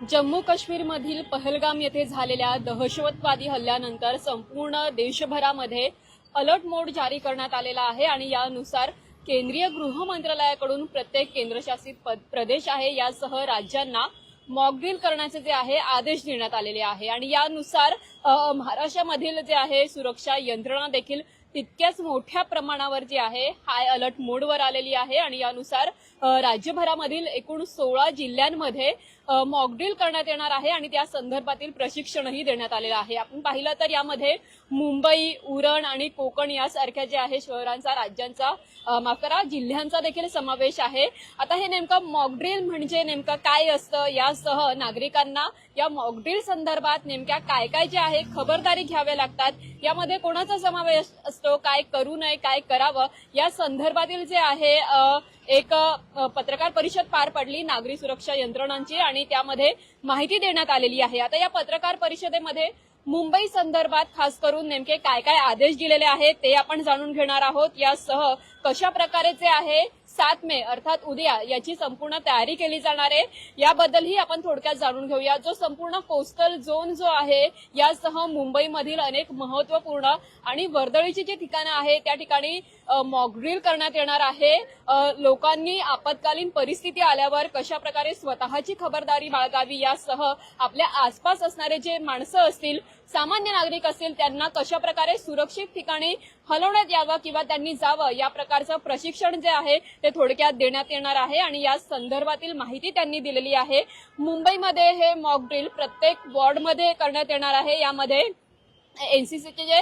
जम्मू काश्मीरमधील पहलगाम येथे झालेल्या दहशतवादी हल्ल्यानंतर संपूर्ण देशभरामध्ये अलर्ट मोड जारी करण्यात आलेला आहे आणि यानुसार केंद्रीय गृह मंत्रालयाकडून प्रत्येक केंद्रशासित प्रदेश आहे. यासह राज्यांना मॉकड्रील करण्याचे जे आहे आदेश देण्यात आलेले आहे. आणि यानुसार महाराष्ट्रामधील जे आहे सुरक्षा यंत्रणा देखील तितक्याच मोठ्या प्रमाणावर जी आहे हाय अलर्ट मोडवर आलेली आहे. आणि यानुसार राज्यभरामधील एकूण सोळा जिल्ह्यांमध्ये मॉकड्रिल करण्यात येणार आहे आणि त्या संदर्भातील प्रशिक्षणही देण्यात आलेलं आहे. आपण पाहिलं तर यामध्ये मुंबई उरण आणि कोकण यासारख्या जे आहे शहरांचा राज्यांचा माफ करा जिल्ह्यांचा देखील समावेश आहे. आता हे नेमकं मॉकड्रिल म्हणजे नेमकं काय असतं? यासह नागरिकांना या मॉकड्रिल संदर्भात नेमक्या काय काय जे आहे खबरदारी घ्याव्या लागतात? यामध्ये कोणाचा समावेश असतो? काय करू नये? काय करावं? या संदर्भातील जे आहे एक पत्रकार परिषद पार पडली नागरी सुरक्षा यंत्रणांची आणि त्यामध्ये माहिती देण्यात आलेली आहे. आता या पत्रकार परिषदेमध्ये मुंबई संदर्भात खास करून नेमके काय काय आदेश दिलेले आहेत ते आपण जाणून घेणार आहोत. यासह कशा प्रकारेचे आहे सात मे अर्थात उद्या याची संपूर्ण तयारी केली जाणार आहे. याबद्दलही आपण थोडक्यात जाणून घेऊया. जो संपूर्ण कोस्टल झोन जो आहे यासह मुंबईमधील अनेक महत्त्वपूर्ण आणि वर्दळीची जी ठिकाणं आहे त्या ठिकाणी मॉकड्रिल करण्यात येणार आहे. लोकांनी आपत्कालीन परिस्थिती आल्यावर कशा प्रकारे स्वतःची खबरदारी बाळगावी यासह आपल्या आसपास असणारे जे माणसं असतील सामान्य नागरिक असतील त्यांना कशा प्रकारे सुरक्षित ठिकाणी हलवण्यात यावं किंवा त्यांनी जावं या प्रकारचं प्रशिक्षण जे आहे ते ते थोडक्यात देण्यात येणार आहे आणि या संदर्भातील माहिती त्यांनी दिलेली आहे. मुंबईमध्ये हे मॉक ड्रिल प्रत्येक वॉर्डमध्ये करण्यात येणार आहे. यामध्ये एनसीसीचे जे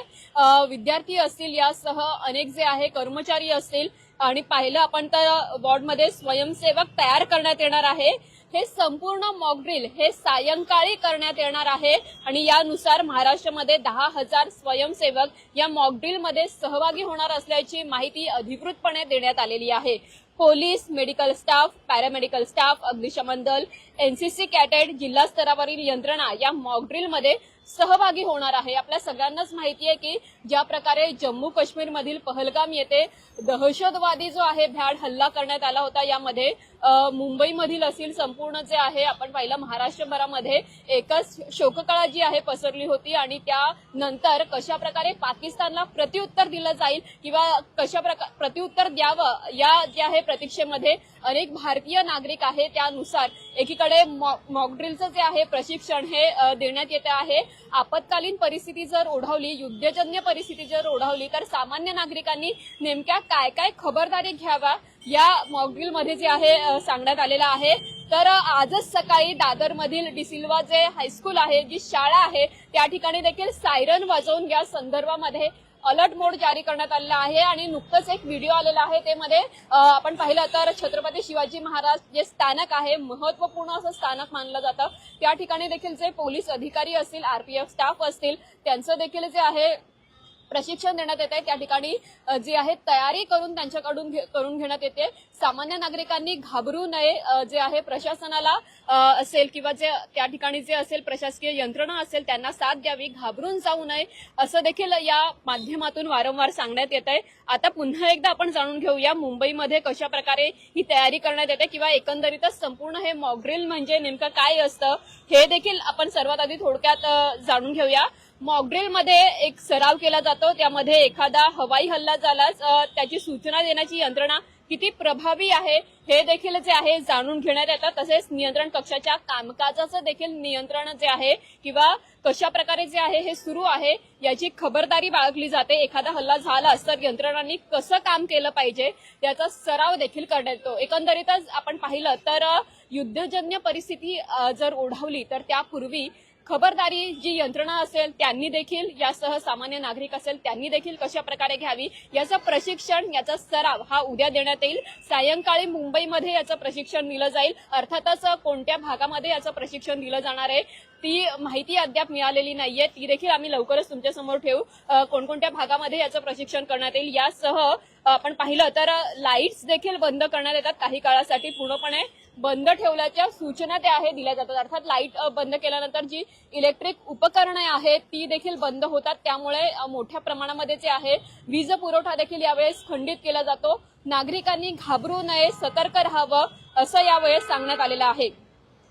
विद्यार्थी असतील यासह अनेक जे आहे कर्मचारी असतील आणि पाहिलं आपण तर वॉर्डमध्ये स्वयंसेवक तयार करण्यात येणार आहे. हे संपूर्ण मॉकड्रिल हे सायंकाळी करण्यात येणार आहे. आणि यानुसार महाराष्ट्रामध्ये दहा हजार स्वयंसेवक या मॉकड्रिलमध्ये सहभागी होणार असल्याची माहिती अधिकृतपणे देण्यात आलेली आहे. Police medical staff paramedical staff अग्निशमन दल एनसीसी कॅडेट जिल्हा स्तरावरील यंत्रणा या मॉकड्रिलमध्ये सहभागी होणार आहे. आपल्या सगळ्यांनाच माहिती आहे की ज्या प्रकारे जम्मू काश्मीरमधील पहलगाम येथे दहशतवादी जो आहे भ्याड हल्ला करण्यात आला होता यामध्ये मुंबईमधील असेल संपूर्ण जे आहे आपण पाहिलं महाराष्ट्रभरामध्ये एकच शोककळा जी आहे पसरली होती आणि त्यानंतर कशा प्रकारे पाकिस्तानला प्रत्युत्तर दिलं जाईल किंवा कशा प्रकार प्रत्युत्तर द्यावं या जे आहे प्रतीक्षेमध्ये अनेक भारतीय नागरिक आहे त्यानुसार एकीकडे मॉकड्रिलचं जे आहे प्रशिक्षण हे देण्यात येते आहे. आपत्कालीन परिस्थिती जर ओढवली युद्धजन्य परिस्थिती जर ओढवली तर सामान्य नागरिकांनी नेमक्या काय काय खबरदारी घ्यावा या मॉकड्रिलमध्ये जे आहे सांगण्यात आलेलं आहे. तर आजच सकाळी दादरमधील डिसिल्वा जे हायस्कूल आहे जी शाळा आहे त्या ठिकाणी देखील सायरन वाजवून या संदर्भामध्ये अलर्ट मोड जारी करण्यात आलेला आहे आणि नुकतंच एक व्हिडिओ आलेला आहे. ते मध्ये आपण पाहिलं तर छत्रपती शिवाजी महाराज जे स्थानक आहे महत्त्वपूर्ण असं स्थानक मानलं जातं. त्या ठिकाणी देखील जे पोलीस अधिकारी असतील आरपीएफ स्टाफ असतील त्यांचं देखील जे आहे प्रशिक्षण देण्यात येते त्या ठिकाणी जी आहे तयारी करून त्यांच्याकडून घे- करून घेण्यात येते. सामान्य नागरिकांनी घाबरू नये जे आहे प्रशासनाला असेल किंवा जे त्या ठिकाणी जे असेल प्रशासकीय यंत्रणा असेल त्यांना साथ द्यावी घाबरून जाऊ नये असं देखील या माध्यमातून वारंवार सांगण्यात येत आहे. आता पुन्हा एकदा आपण जाणून घेऊया मुंबईमध्ये कशा प्रकारे ही तयारी करण्यात येते किंवा एकंदरीतच संपूर्ण हे मॉग्रिल म्हणजे नेमकं काय असतं हे देखील आपण सर्वात आधी थोडक्यात जाणून घेऊया. मॉकड्रिलमध्ये एक सराव केला जातो. त्यामध्ये एखादा हवाई हल्ला झालाच त्याची सूचना देण्याची यंत्रणा किती प्रभावी आहे हे देखील जे आहे जाणून घेण्यात येतं. तसेच नियंत्रण कक्षाच्या कामकाजाचं देखील नियंत्रण जे आहे किंवा कशा प्रकारे जे आहे हे सुरू आहे याची खबरदारी बाळगली जाते. एखादा हल्ला झालाच तर यंत्रणांनी कसं काम केलं पाहिजे याचा सराव देखील करण्यात येतो. एकंदरीतच आपण पाहिलं तर युद्धजन्य परिस्थिती जर ओढवली तर त्यापूर्वी खबरदारी जी यंत्रणा असेल त्यांनी देखील यासह सामान्य नागरिक असेल त्यांनी देखील कशा प्रकारे घ्यावी? याचं प्रशिक्षण याचा सराव हा उद्या देण्यात येईल. सायंकाळी मुंबईमध्ये याचं प्रशिक्षण दिलं जाईल. अर्थातच कोणत्या भागामध्ये याचं प्रशिक्षण दिलं जाणार आहे ती माहिती अद्याप मिळालेली नाहीये. ती देखील आम्ही लवकरच तुमच्यासमोर ठेवू. कोणकोणत्या भागामध्ये याचं प्रशिक्षण करण्यात येईल यासह आपण पाहिलं तर लाईट्स देखील बंद करण्यात येतात काही काळासाठी पूर्णपणे. बंद ठेवल्याच्या सूचना त्या आहे दिल्या जातात. अर्थात लाइट बंद केल्यानंतर जी इलेक्ट्रिक उपकरणे आहेत ती देखील बंद होतात. त्यामुळे मोठ्या प्रमाणामध्ये जे आहे वीज पुरवठा देखील यावेळेस खंडित केला जातो. नागरिकांनी घाबरू नये सतर्क राहावं असं यावेळेस सांगण्यात आलेलं आहे.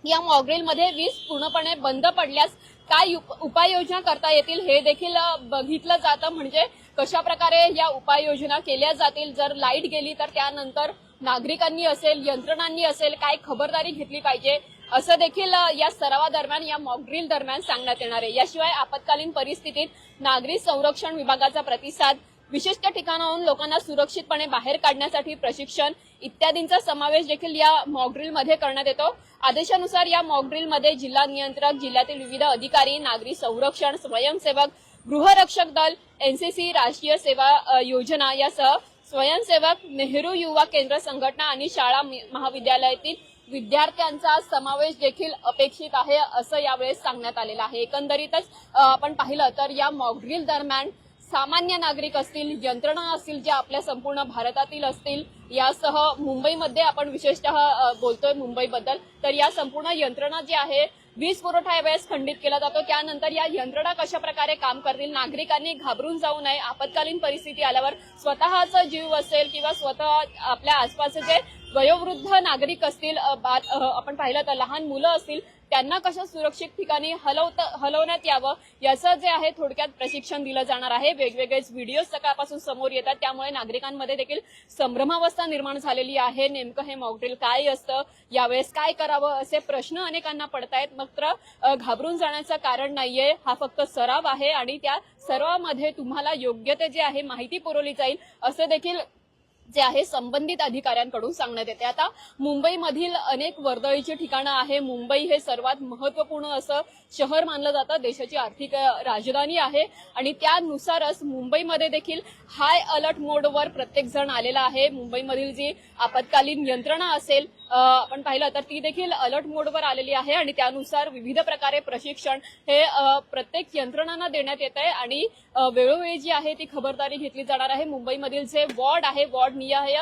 या मॉग्रेलमध्ये वीज पूर्णपणे बंद पडल्यास काय उप- उपाययोजना करता येतील हे देखील बघितलं जातं. म्हणजे कशा प्रकारे या उपाययोजना केल्या जातील जर लाइट गेली तर त्यानंतर नागरिकांनी असेल यंत्रणांनी असेल काय खबरदारी घेतली पाहिजे असं देखील या सरावादरम्यान या मॉकड्रिल दरम्यान सांगण्यात येणार आहे. याशिवाय आपत्कालीन परिस्थितीत नागरी संरक्षण विभागाचा प्रतिसाद विशिष्ट ठिकाणाहून लोकांना सुरक्षितपणे बाहेर काढण्यासाठी प्रशिक्षण इत्यादींचा समावेश देखील या मॉकड्रिलमध्ये करण्यात येतो. आदेशानुसार या मॉकड्रिलमध्ये जिल्हा नियंत्रक जिल्ह्यातील विविध अधिकारी नागरी संरक्षण स्वयंसेवक गृहरक्षक दल एनसीसी राष्ट्रीय सेवा योजना यासह स्वयंसेवक नेहरू युवा केंद्र संघटना आणि शाळा महाविद्यालयातील विद्यार्थ्यांचा समावेश देखील अपेक्षित आहे असं यावेळेस सांगण्यात आलेलं आहे. एकंदरीतच आपण पाहिलं तर या मॉकड्रिल दरम्यान सामान्य नागरिक असतील यंत्रणा असतील ज्या आपल्या संपूर्ण भारतातील असतील यासह मुंबईमध्ये आपण विशेषतः बोलतोय मुंबईबद्दल तर या संपूर्ण यंत्रणा जी आहे वीज पुरवठा यावेळेस खंडित केला जातो. त्यानंतर या यंत्रणा कशा प्रकारे काम करतील? नागरिकांनी घाबरून जाऊ नये. आपत्कालीन परिस्थिती आल्यावर स्वतःचा जीव असेल किंवा स्वतः आपल्या आसपासचे जे वयोवृद्ध नागरिक असतील आपण पाहिलं तर लहान मुलं असतील त्यांना कशा सुरक्षित ठिकाणी हलवत हलवण्यात यावं? याचं जे आहे थोडक्यात प्रशिक्षण दिलं जाणार आहे. वेगवेगळे व्हिडिओ सकाळपासून समोर येतात. त्यामुळे नागरिकांमध्ये देखील संभ्रमावस्था निर्माण झालेली आहे. नेमकं हे मॉकड्रिल काय असतं? यावेळेस काय करावं? असे प्रश्न अनेकांना पडतायत. मात्र घाबरून जाण्याचं कारण नाहीये. हा फक्त सराव आहे आणि त्या सरावामध्ये तुम्हाला योग्य ते जे आहे माहिती पुरवली जाईल. असं देखील जे आहे संबंधित अधिकाऱ्यांकडून सांगण्यात येते. आता मुंबईमधील अनेक वर्दळीची ठिकाणं आहे. मुंबई हे सर्वात महत्त्वपूर्ण असं शहर मानलं जातं. देशाची आर्थिक राजधानी आहे. आणि त्यानुसारच मुंबईमध्ये देखील हाय अलर्ट मोडवर प्रत्येक जण आलेला आहे. मुंबईमधील जी आपत्कालीन यंत्रणा असेल आपण पाहिलं तर ती देखील अलर्ट मोडवर आलेली आहे आणि त्यानुसार विविध प्रकारे प्रशिक्षण हे प्रत्येक यंत्रणांना देण्यात येत आहे आणि वेळोवेळी जी आहे ती खबरदारी घेतली जाणार आहे. मुंबईमधील जे वॉर्ड आहे वॉर्ड निहाय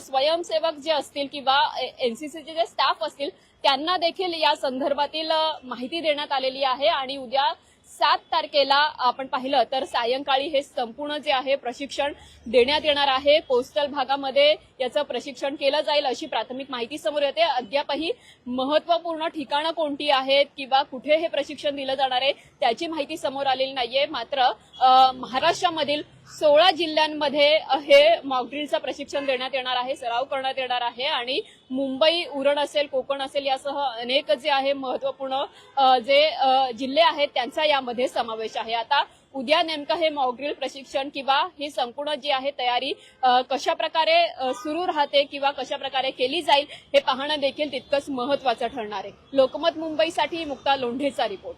स्वयंसेवक जे असतील किंवा एनसीसीचे जे स्टाफ असतील त्यांना देखील या संदर्भातील माहिती देण्यात आलेली आहे आणि उद्या सात तारखेला आपण पाहिलं तर सायंकाळी हे संपूर्ण जे आहे प्रशिक्षण देण्यात येणार आहे. कोस्टल भागामध्ये याचं प्रशिक्षण केलं जाईल अशी प्राथमिक माहिती समोर येते. अद्यापही महत्त्वपूर्ण ठिकाणं कोणती आहेत किंवा कुठे हे प्रशिक्षण दिलं जाणार आहे त्याची माहिती समोर आलेली नाहीये. मात्र महाराष्ट्रामधील सोळा जिल्ह्यांमध्ये हे मॉकड्रिलचं प्रशिक्षण देण्यात येणार आहे सराव करण्यात येणार आहे आणि मुंबई उरण असेल कोकण असेल यासह अनेक जे आहे महत्त्वपूर्ण जे जिल्हे आहेत त्यांचा यामध्ये समावेश आहे. आता उद्या नेमकं हे मॉकड्रिल प्रशिक्षण किंवा ही संपूर्ण जी आहे तयारी कशा प्रकारे सुरू राहते किंवा कशा प्रकारे केली जाईल हे पाहणं देखील तितकंच महत्वाचं ठरणार आहे. लोकमत मुंबईसाठी मुक्ता लोंढेचा रिपोर्ट.